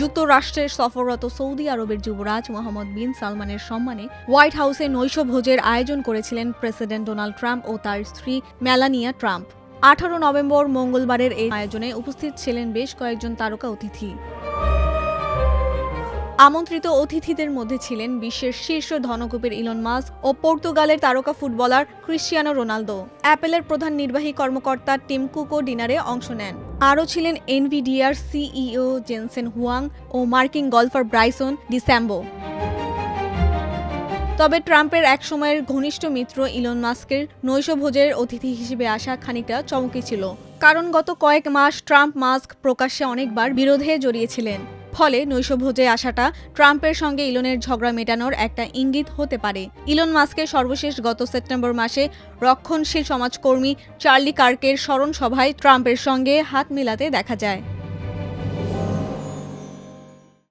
যুক্তরাষ্ট্রের সফররত সৌদি আরবের যুবরাজ মোহাম্মদ বিন সালমানের সম্মানে হোয়াইট হাউসে নৈশ ভোজের আয়োজন করেছিলেন প্রেসিডেন্ট ডোনাল্ড ট্রাম্প ও তার স্ত্রী মেলানিয়া ট্রাম্প। আঠারো নভেম্বর মঙ্গলবারের এই আয়োজনে উপস্থিত ছিলেন বেশ কয়েকজন তারকা অতিথি। আমন্ত্রিত অতিথিদের মধ্যে ছিলেন বিশ্বের শীর্ষ ধনকুবের ইলন মাস্ক ও পর্তুগালের তারকা ফুটবলার ক্রিশ্চিয়ানো রোনালদো। অ্যাপেলের প্রধান নির্বাহী কর্মকর্তা টিম কুকো ডিনারে অংশ নেন। আরও ছিলেন এনভিডিআর সিইও জেনসেন হুয়াং ও মার্কিন গল্ফার ব্রাইসন ডিস্যাম্বো তবে ট্রাম্পের এক সময়ের ঘনিষ্ঠ মিত্র ইলন মাস্কের নৈশভোজের অতিথি হিসেবে আসা খানিকটা চমকে ছিল। কারণ গত কয়েক মাস ট্রাম্প মাস্ক প্রকাশ্যে অনেকবার বিরোধে জড়িয়েছিলেন। ফলে নৈশভোজে আসাটা ট্রাম্পের সঙ্গে ইলনের ঝগড়া মেটানোর একটা ইঙ্গিত হতে পারে। ইলন মাস্কের সর্বশেষ গত সেপ্টেম্বর মাসে রক্ষণশীল সমাজকর্মী চার্লি কার্কের স্মরণ সভায় ট্রাম্পের সঙ্গে হাত মেলাতে দেখা যায়।